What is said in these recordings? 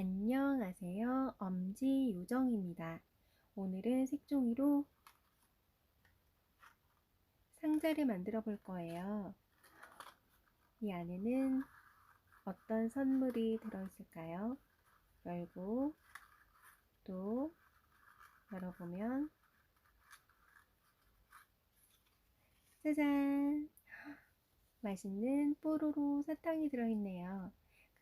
안녕하세요. 엄지 요정입니다. 오늘은 색종이로 상자를 만들어 볼 거예요. 이 안에는 어떤 선물이 들어있을까요? 열고 또 열어보면 짜잔! 맛있는 뽀로로 사탕이 들어있네요.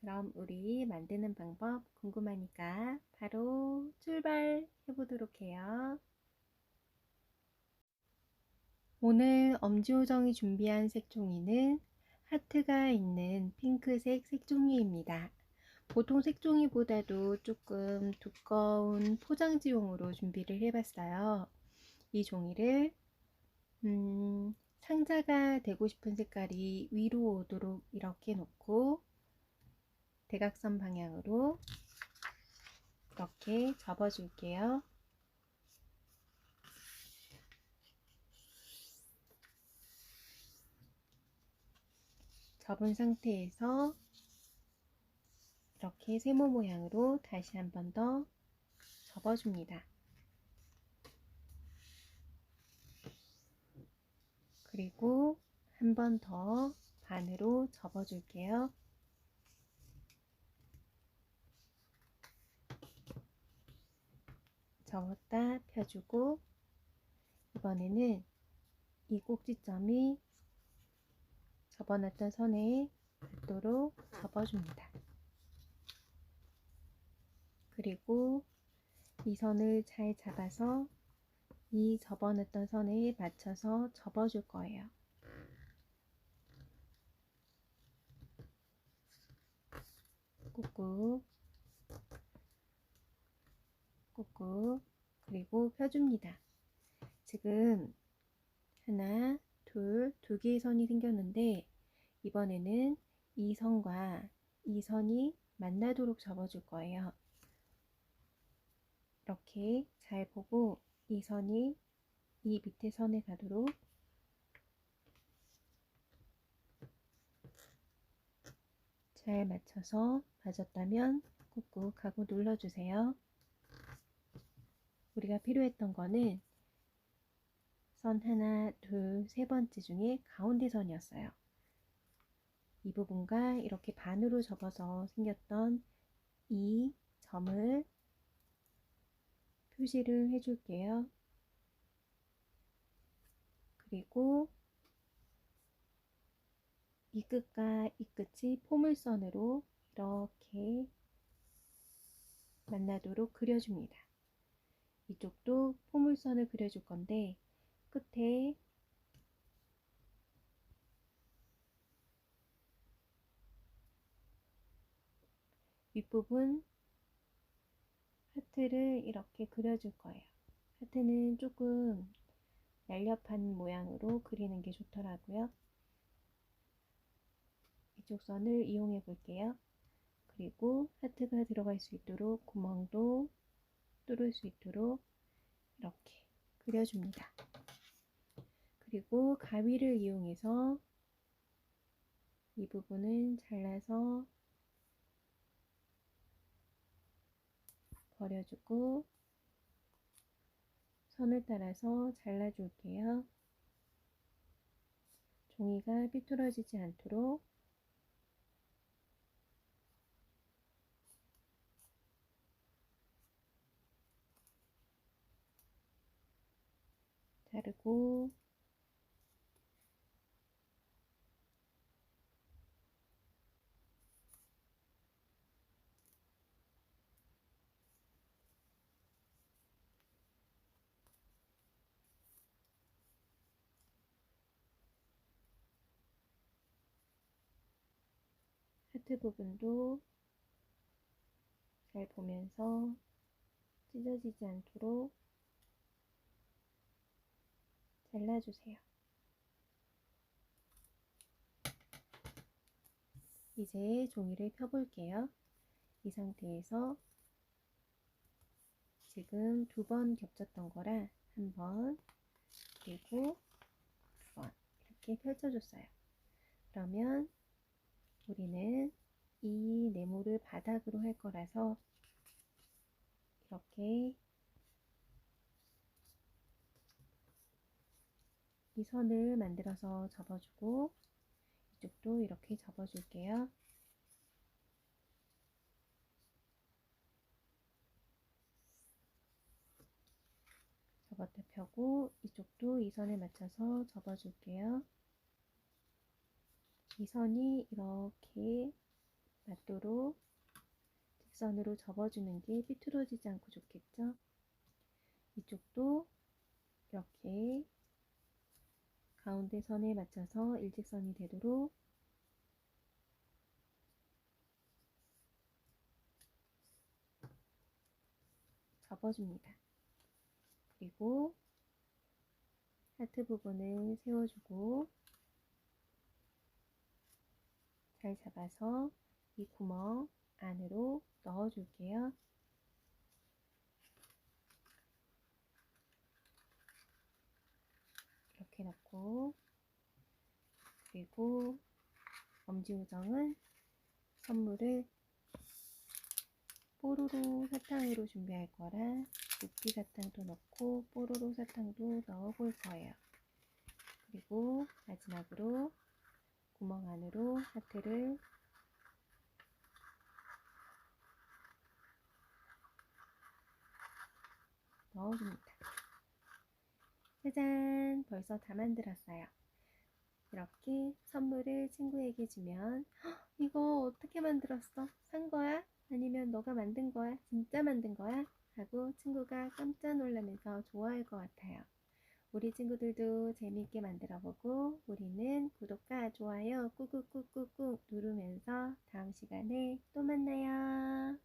그럼 우리 만드는 방법 궁금하니까 바로 출발해 보도록 해요. 오늘 엄지호정이 준비한 색종이는 하트가 있는 핑크색 색종이입니다. 보통 색종이보다도 조금 두꺼운 포장지용으로 준비를 해봤어요. 이 종이를 음, 상자가 되고 싶은 색깔이 위로 오도록 이렇게 놓고 대각선 방향으로 이렇게 접어줄게요. 접은 상태에서 이렇게 세모 모양으로 다시 한 번 더 접어줍니다. 그리고 한 번 더 반으로 접어줄게요. 접었다 펴주고 이번에는 이 꼭지점이 접어놨던 선에 닿도록 접어줍니다. 그리고 이 선을 잘 잡아서 이 접어놨던 선에 맞춰서 접어줄 거예요. 꾹꾹 꾹꾹 그리고 펴줍니다. 지금 하나, 둘, 두 개의 선이 생겼는데 이번에는 이 선과 이 선이 만나도록 접어줄 거예요. 이렇게 잘 보고 이 선이 이 밑에 선에 가도록 잘 맞춰서 맞았다면 꾹꾹 하고 눌러주세요. 우리가 필요했던 거는 선 하나, 둘, 세 번째 중에 가운데 선이었어요. 이 부분과 이렇게 반으로 접어서 생겼던 이 점을 표시를 해줄게요. 그리고 이 끝과 이 끝이 포물선으로 이렇게 만나도록 그려줍니다. 이쪽도 포물선을 그려줄 건데 끝에 윗부분 하트를 이렇게 그려줄 거예요. 하트는 조금 날렵한 모양으로 그리는 게 좋더라고요. 이쪽 선을 이용해 볼게요. 그리고 하트가 들어갈 수 있도록 구멍도 뚫을 수 있도록 이렇게 그려줍니다. 그리고 가위를 이용해서 이 부분은 잘라서 버려주고 선을 따라서 잘라줄게요. 종이가 삐뚤어지지 않도록 자르고 하트 부분도 잘 보면서 찢어지지 않도록 잘라주세요. 이제 종이를 펴볼게요. 이 상태에서 지금 두 번 겹쳤던 거라 한 번, 그리고 두 번 이렇게 펼쳐줬어요. 그러면 우리는 이 네모를 바닥으로 할 거라서 이렇게 이 선을 만들어서 접어주고 이쪽도 이렇게 접어줄게요. 접었다 펴고 이쪽도 이 선에 맞춰서 접어줄게요. 이 선이 이렇게 맞도록 직선으로 접어주는 게 삐뚤어지지 않고 좋겠죠? 이쪽도 이렇게 가운데 선에 맞춰서 일직선이 되도록 접어줍니다. 그리고 하트 부분을 세워주고 잘 잡아서 이 구멍 안으로 넣어줄게요. 이렇게 넣고 그리고 엄지우정은 선물을 뽀로로 사탕으로 준비할 거라 루피 사탕도 넣고 뽀로로 사탕도 넣어볼 거예요. 그리고 마지막으로 구멍 안으로 하트를 넣어줍니다. 짜잔! 벌써 다 만들었어요. 이렇게 선물을 친구에게 주면 "헉, 이거 어떻게 만들었어? 산 거야? 아니면 너가 만든 거야? 진짜 만든 거야? 하고 친구가 깜짝 놀라면서 좋아할 것 같아요. 우리 친구들도 재미있게 만들어 보고 우리는 구독과 좋아요 꾹꾹꾹꾹꾹 누르면서 다음 시간에 또 만나요.